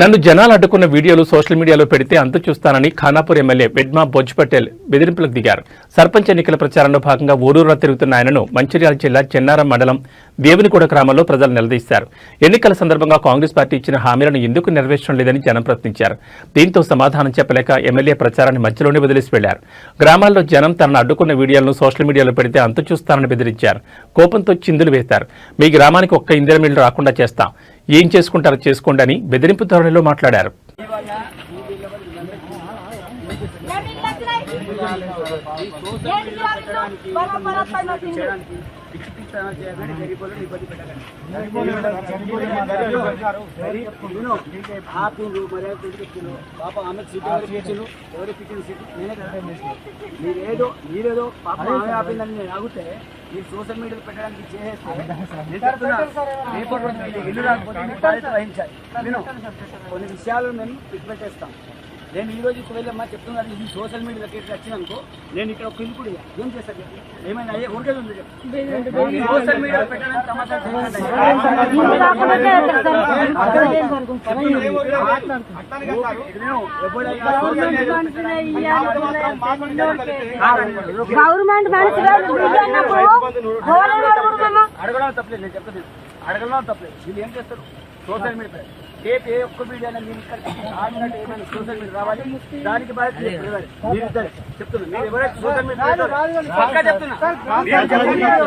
నన్ను జనాలు అడ్డుకున్న వీడియోలు సోషల్ మీడియాలో పెడితే అంత చూస్తానని ఖానాపూర్ ఎమ్మెల్యే వెడ్మా బొజ్ పటేల్ బెదిరింపులకు దిగారు. సర్పంచ్ ఎన్నికల ప్రచారంలో భాగంగా ఊరూరా తిరుగుతున్న ఆయనను మంచిర్యాల జిల్లా చెన్నారం మండలం దేవునిగూడ గ్రామంలో ప్రజలు నిలదీశారు. ఎన్నికల సందర్భంగా కాంగ్రెస్ పార్టీ ఇచ్చిన హామీలను ఎందుకు నెరవేర్చడం లేదని జనం ప్రశ్నించారు. దీంతో సమాధానం చెప్పలేక ఎమ్మెల్యే ప్రచారాన్ని మధ్యలోనే వదిలేసి వెళ్ళారు. గ్రామాల్లో జనం తనను అడ్డుకున్న వీడియోలను సోషల్ మీడియాలో పెడితే అంతు చూస్తానని బెదిరించారు. కోపంతో చిందులు వేశారు. మీ గ్రామానికి ఒక్క ఇందిరమిళ్ళు రాకుండా చేస్తాం. ఏం చేసుకుంటారో చేసుకోండి అని బెదిరింపు ధోరణిలో మాట్లాడారు. చేయడానికి మర్యాద తెచ్చిండు పాప ఆమె సీట్ ఇచ్చిండు ఎవరికి ఇచ్చిండు సీట్ నేనే కదా మీరేదో పాప ఆమె ఆపిందని నేను ఆగితే మీరు సోషల్ మీడియాలో పెట్టడానికి చేసేస్తే ఇల్లు రాకపోతే వహించాలి నేను కొన్ని విషయాలు మేము పెట్టేస్తాం నేను ఈ రోజు వెళ్ళమ్మా చెప్తున్నాను ఇది సోషల్ మీడియాలోకి వచ్చినానుకో నేను ఇక్కడ ఒక ఇల్లు కూడా. ఏం చేస్తాను చెప్పు. ఏమైనా అయ్యే ఊరికే ఉంది సోషల్ పెట్టడానికి గవర్నమెంట్ అడుగుతున్నాము అడగడం తప్పలేదు. నేను చెప్తాను అడగడం తప్పలేదు. వీళ్ళు ఏం చేస్తారు? సోషల్ మీడియా రేపు ఏ ఒక్క మీడియా మీరు ఇక్కడ ఆడినట్టు ఏమైనా సోషల్ మీడియా రావాలి దానికి బాధ్యత మీరు ఇవ్వాలి. మీరు ఇద్దరే చెప్తున్నా మీరు ఎవరైతే సోషల్ మీడియా పెడతారో పక్కా చెప్తున్నా మీరు చెప్తున్నారు.